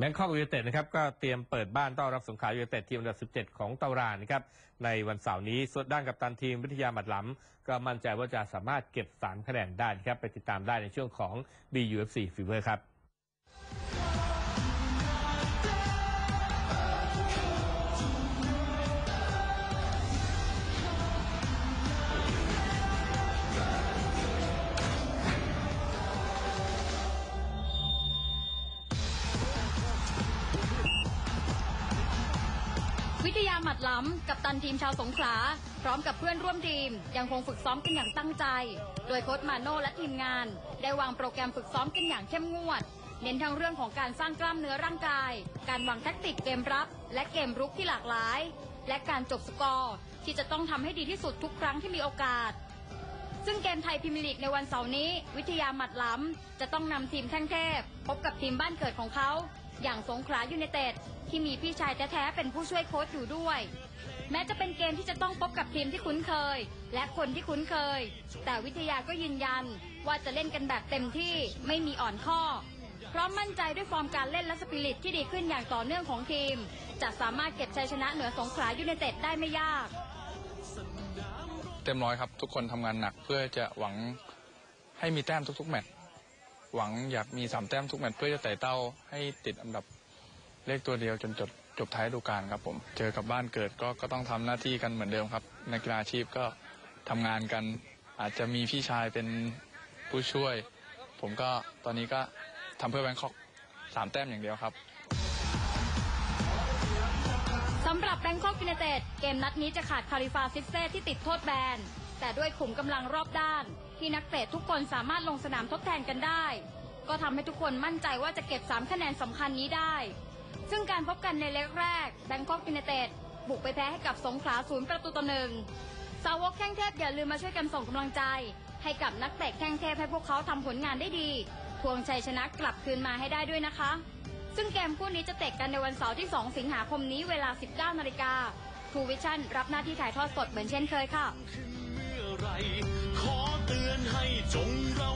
แบงคอกยูเนเต็ดนะครับก็เตรียมเปิดบ้านต้อนรับสงขลายูเนเต็ดทีมอันดับ 17 ของเตารางนะครับในวันเสาร์นี้ส่วนด้านกับตันทีมวิทยาหมัดหลำ ก็มั่นใจว่าจะสามารถเก็บ 3 คะแนนได้ครับไปติดตามได้ในช่วงของ BUFC Fever ครับ วิทยาหมัดล้ำกับตันทีมชาวสงขลาพร้อมกับเพื่อนร่วมทีม ยังคงฝึกซ้อมกันอย่างตั้งใจ โดยโค้ชมาโน่และทีมงาน ได้วางโปรแกรมฝึกซ้อมกันอย่างเข้มงวด เน้นทั้งเรื่องของการสร้างกล้ามเนื้อร่างกาย การวางแท็กติกเกมรับ และเกมรุกที่หลากหลาย และการจบสกอร์ ที่จะต้องทำให้ดีที่สุดทุกครั้งที่มีโอกาส ซึ่งเกมไทยพรีเมียร์ลีกในวันเสาร์นี้ วิทยาหมัดล้ำจะต้องนำทีมแท่งเทพ พบกับทีมบ้านเกิดของเขา อย่างสงขลายูไนเต็ดที่มีพี่ชายแท้ๆเป็นผู้ช่วยโค้ชอยู่ด้วย แม้จะเป็นเกมที่จะต้องพบกับทีมที่คุ้นเคย และคนที่คุ้นเคย แต่วิทยาก็ยืนยันว่าจะเล่นกันแบบเต็มที่ไม่มีอ่อนข้อพราะมั่นใจด้วยฟอร์มการเล่นและสปิริตที่ดีขึ้นอย่างต่อเนื่องของทีม จะสามารถเก็บชัยชนะเหนือสงขลายูไนเต็ดได้ไม่ยาก เต็มร้อยครับ ทุกคนทำงานหนักเพื่อจะหวังให้มีแต้มทุกๆแมตช์หวังอยากมีสามแต้มทุกแมตช์เพื่อจะไต่เต้าให้ติดอันดับเลขตัวเดียวจนจบจบท้ายฤดูกาลครับผม เจอกับบ้านเกิดก็ก็ต้องทำหน้าที่กันเหมือนเดิมครับนักกีฬาอาชีพก็ทำงานกัน อาจจะมีพี่ชายเป็นผู้ช่วย ผมก็ตอนนี้ก็ทำเพื่อแบงคอกสามแต้มอย่างเดียวครับ สำหรับแบงคอกยูไนเต็ดเกมนัดนี้จะขาดคาริฟาซิเซ่ที่ติดโทษแบน แต่ด้วยขุมกำลังรอบด้าน ที่นักเตะทุกคนสามารถลงสนามทดแทนกันได้ ก็ทำให้ทุกคนมั่นใจว่าจะเก็บ 3 คะแนนสำคัญนี้ได้ ซึ่งการพบกันในเล็กแรกแบงคอกยูไนเต็ดบุกไปแพ้ให้กับสงขลาศูนย์ประตูต่อหนึ่งสาวกแข้งเทพอย่าลืมมาช่วยกันส่งกำลังใจ ให้กับนักเตะแข้งเทพให้พวกเขาทำผลงานได้ดี ทวงชัยชนะกลับคืนมาให้ได้ด้วยนะคะ ซึ่งเกมคู่นี้จะเตะกันในวันเสาร์ที่ 2 สิงหาคมนี้เวลา 19นาฬิกาทูวิชั่นรับหน้าที่ถ่ายทอดสดเหมือนเช่นเคยค่ะ ขอเตือนให้จงระ